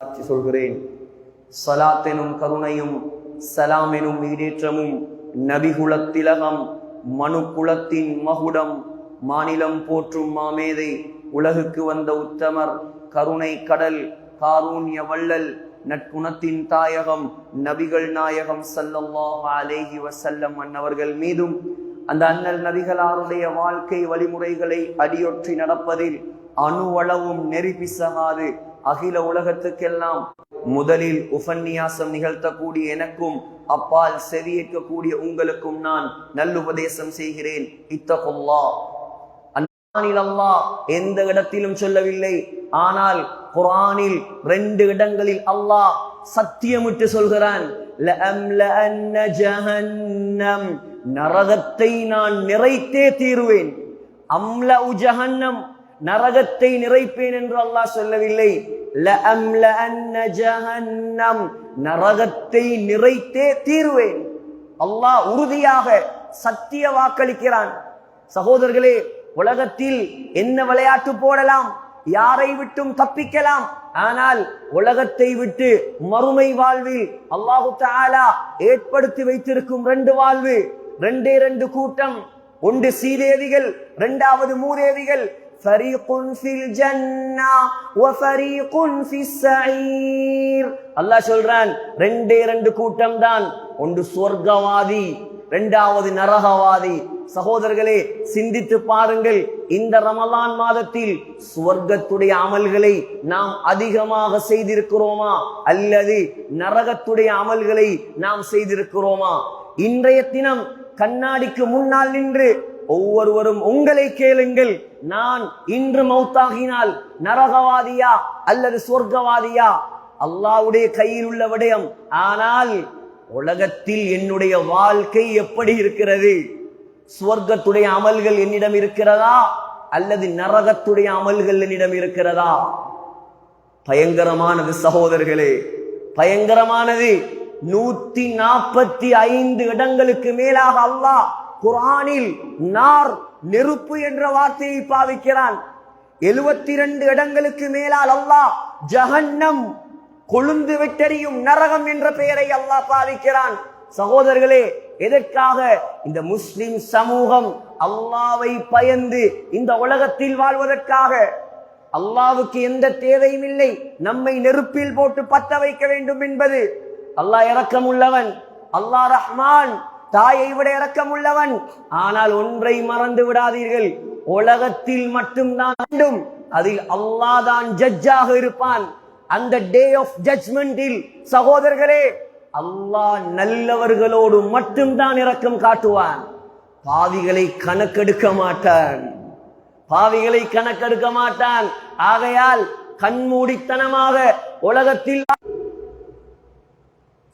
சாட்சி சொல்கிறேன். சலாத்தெனும் கருணையும் சலாமெனும் ஈடேற்றமும் நபிகுலத்திலகம் மனு குலத்தின் மகுடம் மாநிலம் போற்றும் மாமேதை உலகுக்கு வந்த உத்தமர் கருணை கடல் காரூண்ய வள்ளல் நற்குணத்தின் தாயகம் நபிகள் நாயகம் ஸல்லல்லாஹு அலைஹி வஸல்லம் அன்னவர்கள் மீதும் அந்த அண்ணல் நபிகளாருடைய வாழ்க்கை வழிமுறைகளை அடியொற்றி நடப்பதில் அணுவளவும் நெறி பிசகாது அகில உலகத்துக்கெல்லாம் முதலில் உபன்யாசம் நிகழ்த்தக்கூடிய எனக்கும் அப்பால் செவியேற்கக்கூடிய உங்களுக்கும் நான் நல்லுபதேசம் செய்கிறேன். இத்தகுல்லா. அல்லா எந்த இடத்திலும் சொல்லவில்லை. ஆனால் குரானில் ரெண்டு இடங்களில் அல்லாஹ் சத்தியமிட்டு சொல்கிறான். ஜஹன்னம். நரகத்தை நான் நிறைத்தே தீருவேன். அம்ல உஜஹன்னம் நரகத்தை நிறைப்பேன் என்று அல்லாஹ் சொல்லவில்லை. நரகத்தை நிறைத்தே தீர்வேன். அல்லாஹ் உறுதியாக சத்திய வாக்களிக்கிறான். சகோதரர்களே உலகத்தில் என்ன விளையாட்டு போடலாம்? யாரை விட்டும் தப்பிக்கலாம். ஆனால் உலகத்தை விட்டு மறுமை வாழ்வில் அல்லாஹு தஆலா ஏற்படுத்தி வைத்திருக்கும் ரெண்டு வாழ்வு. ரெண்டே ரெண்டு கூட்டம். ஒன்று சீதேவிகள் இரண்டாவது மூதேவிகள் ஃபரீக் ஃபில் ஜன்னா வ ஃபரீக் ஃபிஸ் ஸஈர் அல்லாஹ் சொல்றான் ரெண்டே ரெண்டு கூட்டம் தான் ஒன்று சொர்க்கவாதி ரெண்டாவது நரகவாதி. சகோதரர்களே சிந்தித்து பாருங்கள் இந்த ரமலான் மாதத்தில் சுவர்க்கத்துடைய அமல்களை நாம் அதிகமாக செய்திருக்கிறோமா? அல்லது நரகத்துடைய அமல்களை நாம் செய்திருக்கிறோமா? இன்றைய தினம் கண்ணாடிக்கு முன்னால் நின்று ஒவ்வொருவரும் உங்களை கேளுங்கள். நான் இன்று மௌத்தாகினால் நரகவாதியா அல்லது சொர்க்கவாதியா? அல்லாவுடைய கையில் உள்ள விடயம். ஆனால் உலகத்தில் என்னுடைய வாழ்க்கை எப்படி இருக்கிறது? சுவர்க்கத்துடைய அமல்கள் என்னிடம் இருக்கிறதா? அல்லது நரகத்துடைய அமல்கள் என்னிடம் இருக்கிறதா? பயங்கரமானது சகோதரர்களே பயங்கரமானது. நூத்தி நாற்பத்தி ஐந்து இடங்களுக்கு மேலாக அல்லாஹ் குரானில் நார் நெருப்பு என்ற வார்த்தையை பாவிக்கிறான். எழுபத்தி இரண்டு இடங்களுக்கு மேலால் அல்லாஹ் ஜஹன்னம் கொழுந்து விட்டறியும் நரகம் என்ற பெயரை அல்லாஹ் பாவிக்கிறான். சகோதரர்களே எதற்காக இந்த முஸ்லிம் சமூகம் அல்லாவை பயந்து இந்த உலகத்தில் வாழ்வதற்காக? அல்லாவுக்கு எந்த தேவையும் இல்லை. நம்மை நெருப்பில் போட்டு பத்த வைக்க வேண்டும் என்பது. அல்லாஹ் இறக்கம் உள்ளவன் அல்லாஹ் ரஹ்மான். தாயை விட இறக்கம் உள்ளவன் ஆனால் ஒன்றை மறந்து விடாதீர்கள். உலகத்தில் மட்டும்தான் வேண்டும். அதில் அல்லாஹ் தான் ஜட்ஜாக இருப்பான். அந்த டே ஆஃப் ஜட்ஜ்மெண்டில் சகோதரர்களே அல்லாஹ் நல்லவர்களோடு மட்டும்தான் இரக்கம் காட்டுவான். பாவிகளை கணக்கெடுக்க மாட்டான். பாவிகளை கணக்கெடுக்க மாட்டான். ஆகையால் கண்மூடித்தனமாக உலகத்தில்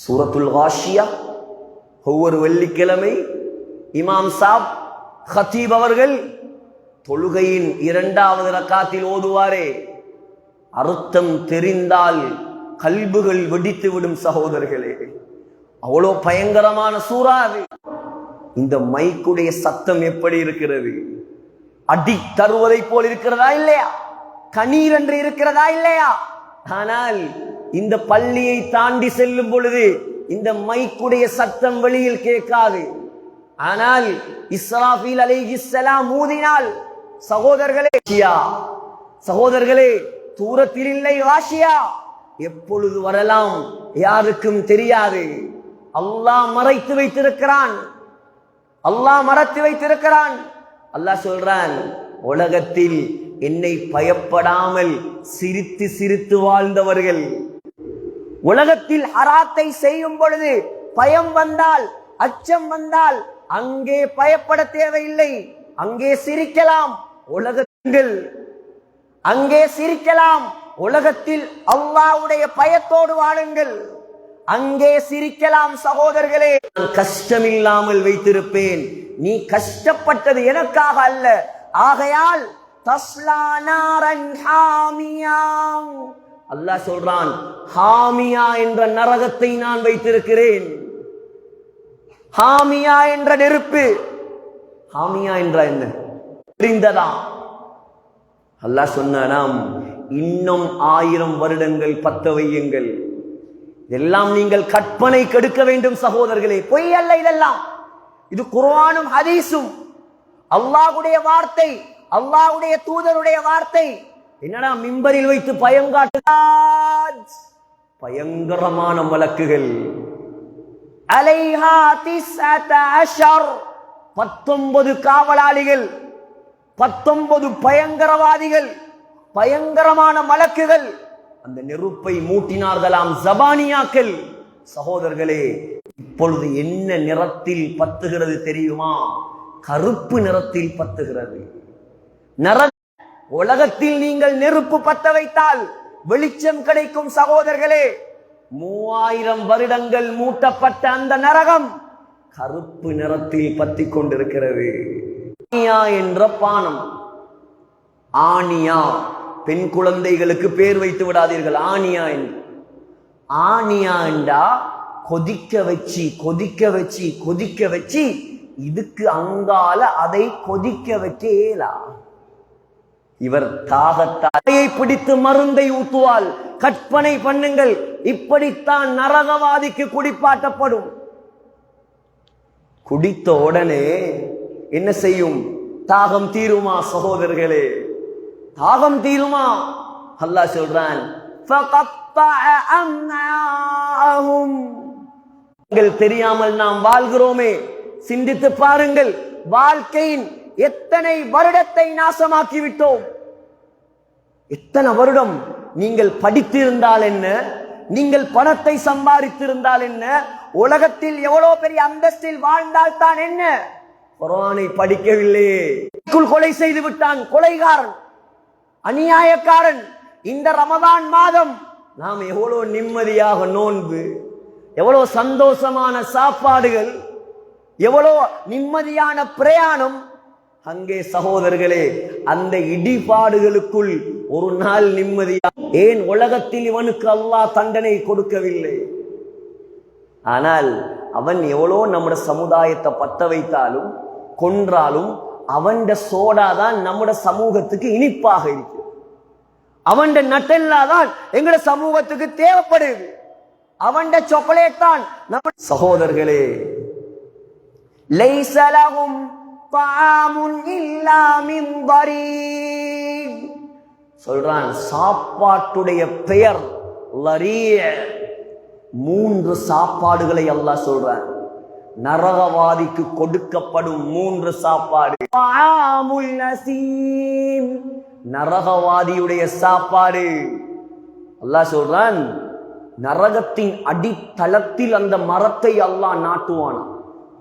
சூரத்துல் வாஷியா ஒவ்வொரு வெள்ளிக்கிழமை இமாம் சாப் ஹத்தீப் அவர்கள் தொழுகையின் இரண்டாவது ரக்காத்தில் ஓதுவாரே. அர்த்தம் தெரிந்தால் கல்புகள் வெடித்து விடும் சகோதரர்களே. அவ்வளோ பயங்கரமான சூறா அது. இந்த மைக்குடைய சத்தம் எப்படி இருக்கிறது? அடி தருவதை போல் இருக்கிறதா இல்லையா? கணீர் என்று இருக்கிறதா இல்லையா? ஆனால் இந்த பள்ளியை தாண்டி செல்லும் பொழுது இந்த மைக்குடைய சத்தம் வெளியில் கேட்காது. ஆனால் இஸ்ராஃபில் அலைஹிஸ்ஸலாம் ஊதினால் சகோதரர்களே சகோதரர்களே தூரத்தில் இல்லை ராஷியா எப்பொழுது வரலாம் யாருக்கும் தெரியாது. அல்லாஹ் மறைத்து வைத்திருக்கிறான். அல்லாஹ் மறைத்து வைத்திருக்கிறான். அல்லாஹ் சொல்றான் உலகத்தில் என்னை பயப்படாமல் சிரித்து சிரித்து வாழ்ந்தவர்கள் உலகத்தில் ஹராத்தை செய்யும் பொழுது பயம் வந்தால் அச்சம் வந்தால் அங்கே பயப்பட தேவையில்லை. அங்கே சிரிக்கலாம் உலகத்தில். அங்கே சிரிக்கலாம் உலகத்தில் அல்லாவுடைய பயத்தோடு வாழுங்கள். அங்கே சிரிக்கலாம் சகோதரர்களே நான் கஷ்டமில்லாமல் வைத்திருப்பேன். நீ கஷ்டப்பட்டது எனக்காக அல்ல. ஆகையால் தஸ்லா நாரன் அல்லாஹ் சொல்றான் ஹாமியா என்ற நரகத்தை நான் வைத்திருக்கிறேன். ஹாமியா என்ற நெருப்பு ஹாமியா என்ற என்ன? புரிந்ததா அல்லாஹ் சொன்னாம் இன்னும் ஆயிரம் வருடங்கள் பத்த வையுங்கள். இதெல்லாம் நீங்கள் கற்பனை கெடுக்க வேண்டும் சகோதரர்களே. பொய் அல்ல இதெல்லாம். இது குர்ஆனும் ஹதீஸும். அல்லாஹ்வுடைய வார்த்தை அல்லாஹ்வுடைய தூதருடைய வார்த்தை. என்னடா மிம்பரில் வைத்து பயம் பயங்காட்டு பயங்கரமான வழக்குகள் அலைஹா பத்தொன்பது காவலாளிகள் பத்தொன்பது பயங்கரவாதிகள் பயங்கரமான மலக்குகள். அந்த நெருப்பை மூட்டினார்களாம் ஜபானியாக்கள். சகோதரர்களே இப்பொழுது என்ன நிறத்தில் பத்துகிறது தெரியுமா? கருப்பு நிறத்தில் பத்துகிறது. நர உலகத்தில் நீங்கள் நெருப்பு பத்த வைத்தால் வெளிச்சம் கிடைக்கும் சகோதரர்களே மூவாயிரம் வருடங்கள் மூட்டப்பட்ட அந்த நரகம் கருப்பு நிறத்தில் பத்தி கொண்டிருக்கிறது. ஆனியா என்ற பானம். ஆனியா பெண் குழந்தைகளுக்கு பேர் வைத்து விடாதீர்கள் ஆனியா என்று. ஆனியா என்றா கொதிக்க வச்சு கொதிக்க வச்சு கொதிக்க வச்சு இதுக்கு அங்கால அதை கொதிக்க வைக்க இயலா இவர் தாகத்தாயை பிடித்து மருந்தை ஊத்துவாள் கற்பனை பண்ணுங்கள் இப்படித்தான் நரகவாதிக்கு குடிப்பாட்டப்படும். குடித்த உடனே என்ன செய்யும்? தாகம் தீருமா சகோதரர்களே? தாகம் தீருமா? அல்லா சொல்றான் தெரியாமல் நாம் வாழ்கிறோமே. சிந்தித்து பாருங்கள் வாழ்க்கையின் எத்தனை வருடத்தை நாசமாக்கி விட்டோம் எத்தனை வருடம் நீங்கள் படித்திருந்தால் என்ன? நீங்கள் பணத்தை சம்பாதித்திருந்தால் என்ன? உலகத்தில் எவ்வளவு பெரிய அந்தஸ்தில் வாழ்ந்தால் தான் என்ன குரானை படிக்கவில்லையே கொலை செய்து விட்டான் கொலைகாரன் அநியாயக்காரன். இந்த ரமதான் மாதம் நாம் எவ்வளவு நிம்மதியாக நோன்பு எவ்வளவு சந்தோஷமான சாப்பாடுகள் எவ்வளோ நிம்மதியான பிரயாணம் அங்கே சகோதரர்களே அந்த இடிபாடுகளுக்குள் ஒரு நாள் நிம்மதியா ஏன் உலகத்தில் இவனுக்கு அல்லாஹ் தண்டனை கொடுக்கவில்லை? ஆனால் அவன் எவ்வளோ நம்முடைய சமுதாயத்தை பத்த வைத்தாலும் கொன்றாலும் அவன்ட சோடா தான் நம்முடைய சமூகத்துக்கு இனிப்பாக இருக்கு அவன்ட நட்டல்லாதான் எங்கட சமூகத்துக்கு தேவைப்படுது அவன்ட சாக்லேட் தான் நம்ம சகோதரர்களே லைசலாகும் சொல்றான் சாப்பாட்டுடைய பெயர் மூன்று சாப்பாடுகளை அல்லாஹ் சொல்றான். நரகவாதிக்கு கொடுக்கப்படும் மூன்று சாப்பாடு. நரகவாதியுடைய சாப்பாடு. அல்லாஹ் சொல்றான் நரகத்தின் அடித்தளத்தில் அந்த மரத்தை அல்லாஹ் நாட்டுவானான்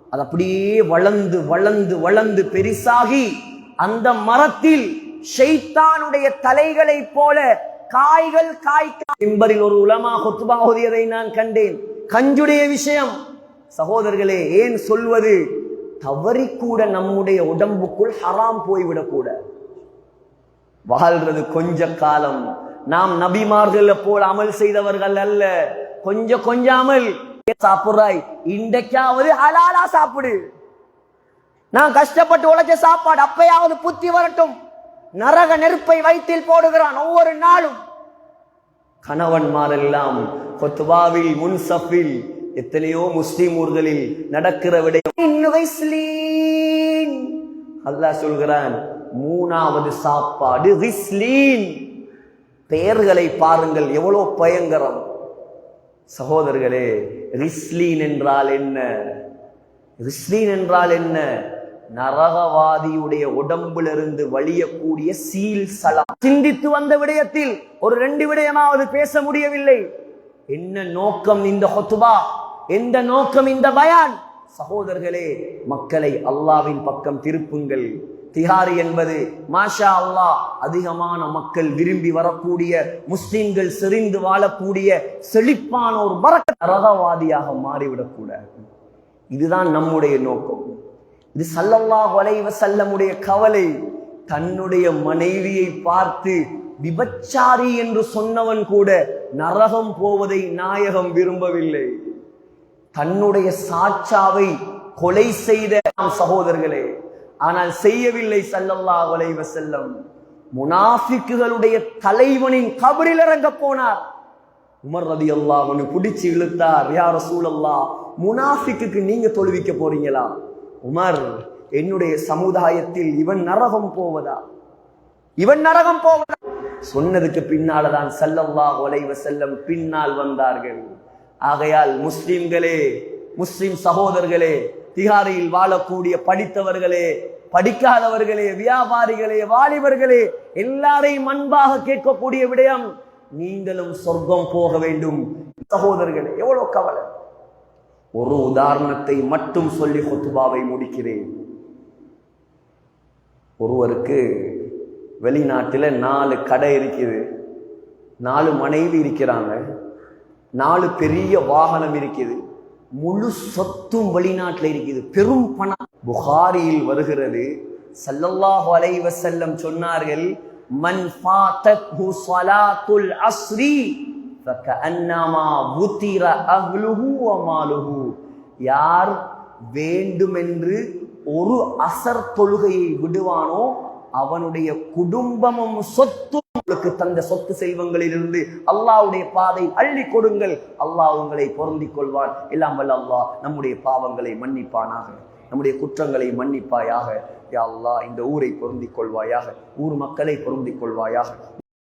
அது அப்படியே வளர்ந்து வளர்ந்து வளர்ந்து பெரிசாகி அந்த மரத்தில் ஷெய்தானுடைய தலைகளை போல காய்கள் காய்க்க மிம்பரில் ஒரு உலமா கொத்துபா ஓதியதை நான் கண்டேன். கஞ்சுடைய விஷயம். சகோதரர்களே ஏன் சொல்வது? தவறி கூட நம்முடைய உடம்புக்குள் ஹராம் போய்விடக்கூட. வாழ்றது கொஞ்ச காலம். நாம் நபிமார்கள் போல் அமல் செய்தவர்கள் அல்ல. கொஞ்சம் கொஞ்சாமல் அமல் சாப்பிடுறாய்? இன்றைக்காவது ஹலாலா சாப்பிடு. நான் கஷ்டப்பட்டு உழைச்ச சாப்பாடு அப்பயாவது புத்தி வரட்டும். நரக நெருப்பை வயிற்றில் போடுகிறான் ஒவ்வொரு நாளும். கணவன்மாரெல்லாம் கொத்துபாவில் முன்சஃபில் எத்தனையோ முஸ்லிம் ஊர்களில் நடக்கிற விடயம். அல்லாஹ் சொல்கிறான் மூணாவது சாப்பாடு ரிஸ்லீன் பெயர்களை பாருங்கள் எவ்வளவு பயங்கரம். சகோதரர்களே ரிஸ்லீன் என்றால் என்ன? ரிஸ்லீன் என்றால் என்ன? நரகவாதியுடைய உடம்பிலிருந்து வழியக்கூடிய சீல் சலாம். சிந்தித்து வந்த விடயத்தில் ஒரு ரெண்டு விடயமாவது பேச முடியவில்லை. என்ன நோக்கம் இந்த ஹொத்துபா? எந்த நோக்கம் இந்த பயான்? சகோதரர்களே மக்களை அல்லாவின் பக்கம் திருப்புங்கள். திஹாரி என்பது மாஷா அல்லாஹ் அதிகமான மக்கள் விரும்பி வரக்கூடிய முஸ்லிம்கள் செறிந்து வாழக்கூடிய செழிப்பான ஒரு பறக்க நரகவாதியாக மாறிவிடக்கூடாது. இதுதான் நம்முடைய நோக்கம். இது சல்லல்லா அலைஹி செல்லமுடைய கவலை. தன்னுடைய மனைவியை பார்த்து விபச்சாரி என்று சொன்னவன் கூட நரகம் போவதை நாயகம் விரும்பவில்லை. தன்னுடைய சாட்சாவை கொலை செய்த நாம் சகோதரர்களே ஆனால் செய்யவில்லை சல்லல்லா அலைஹி செல்லம் முனாஃபிக்குகளுடைய தலைவனின் கபரில் இறங்க போனார். உமர் ரதி அல்லா ஒன்று பிடிச்சி இழுத்தார். யார சூழல்லா முனாஃபிக்கு நீங்க தொழுவிக்க போறீங்களா? உமர் என்னுடைய சமுதாயத்தில் இவன் நரகம் போவதா? இவன் நரகம் போவதா? சொன்னதுக்கு பின்னால்தான் செல்லல்லா ஒலைவ செல்லம் பின்னால் வந்தார்கள். ஆகையால் முஸ்லிம்களே முஸ்லிம் சகோதரர்களே திகாரியில் வாழக்கூடிய படித்தவர்களே படிக்காதவர்களே வியாபாரிகளே வாலிபர்களே எல்லாரையும் அன்பாக கேட்கக்கூடிய விடயம் நீங்களும் சொர்க்கம் போக வேண்டும். சகோதரர்களே எவ்வளவு கவலை? ஒரு உதாரணத்தை மட்டும் சொல்லி ஹொத்துபாவை முடிக்கிறேன். ஒருவருக்கு வெளிநாட்டில் நாலு கடை இருக்குது. நாலு மனைவி இருக்கிறாங்க. நாலு பெரிய வாகனம் இருக்குது. முழு சொத்தும் வெளிநாட்டில் இருக்குது. பெரும் பணம். புகாரியில் வருகிறது. சல்லல்லாஹு அலைவ செல்லம் சொன்னார்கள் மன் ஃபாத்தத்ஹு ஸலாத்துல் அஸ்ரி ஃபகஅன்னமா வுத்திர அஹ்லுஹு வ மாலுஹு. யார் வேண்டுமென்று ஒரு அசர் தொழுகையை விடுவானோ அவனுடைய குடும்பமும் சொத்தும் உங்களுக்கு தந்த சொத்து செல்வங்களிலிருந்து அல்லாவுடைய பாதை அள்ளி கொடுங்கள். அல்லாஹ் உங்களை பொருந்திக் கொள்வான். எல்லாம் வல்ல அல்லாஹ் நம்முடைய பாவங்களை மன்னிப்பானாக. நம்முடைய குற்றங்களை மன்னிப்பாயாக. யா அல்லாஹ் இந்த ஊரை பொருந்திக் கொள்வாயாக. ஊர் மக்களை பொருந்திக் கொள்வாயாக.